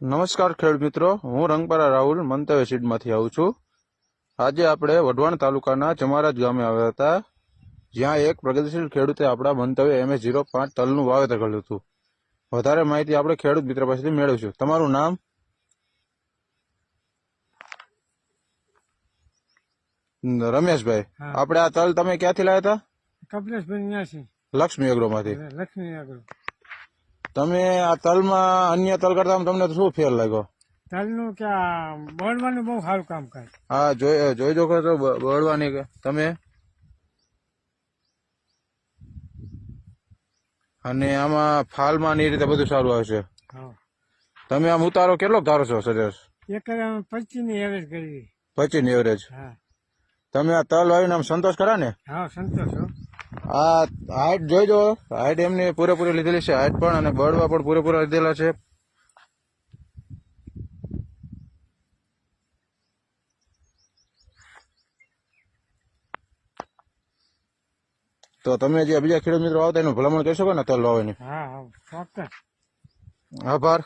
નમસ્કાર ખેડૂત મિત્રો. હું રંગપરા રાહુલ મંતવ્ય સીડમાંથી આવું છું. આજે આપણે વઢવાણ તાલુકાના ચમારાજ ગામે આવ્યા હતા જ્યાં એક પ્રગતિશીલ ખેડૂતે આપણા મંતવ્ય એમએસ ઝીરો પાંચ તલનું વાવેતર કર્યું હતું. વધારે માહિતી આપણે ખેડૂત મિત્ર પાસેથી મેળવીશું. તમારું નામ? રમેશભાઈ આપણે આ તલ તમે ક્યાંથી લાવ્યા હતા? કપિલેશભાઈ લક્ષ્મી અગ્રોમાંથી લક્ષ્મી આગળ તમે આ તલમાં અન્ય તલ કરતા તમને શું ફેર લાગ્યો? તલનું કે બળવાનું બહુ સારું કામ કરે હા જોઈ જોઈ જો તો બળવાની તમે? અને આમાં ફાલમાં એ રીતે બધું સારું આવશે તમે આમ ઉતારો કેટલો ધારો છો સરેસ એક પચીસની એવરેજ કરી. પચીસની એવરેજ તમે આ તલ વાવીને આમ સંતોષ કરા ને? હા સંતોષ આ હાઈટ જોઈજો હાઈટ એમની પૂરેપૂરી લીધેલી છે. હાઈટ પણ અને બળવા પણ પૂરેપૂરા લીધેલા છે. તો તમે જે બીજા ખેડૂત મિત્રો આવતા એનું ભલામણ કરી શકો ને તલ વાવવાની હા આભાર.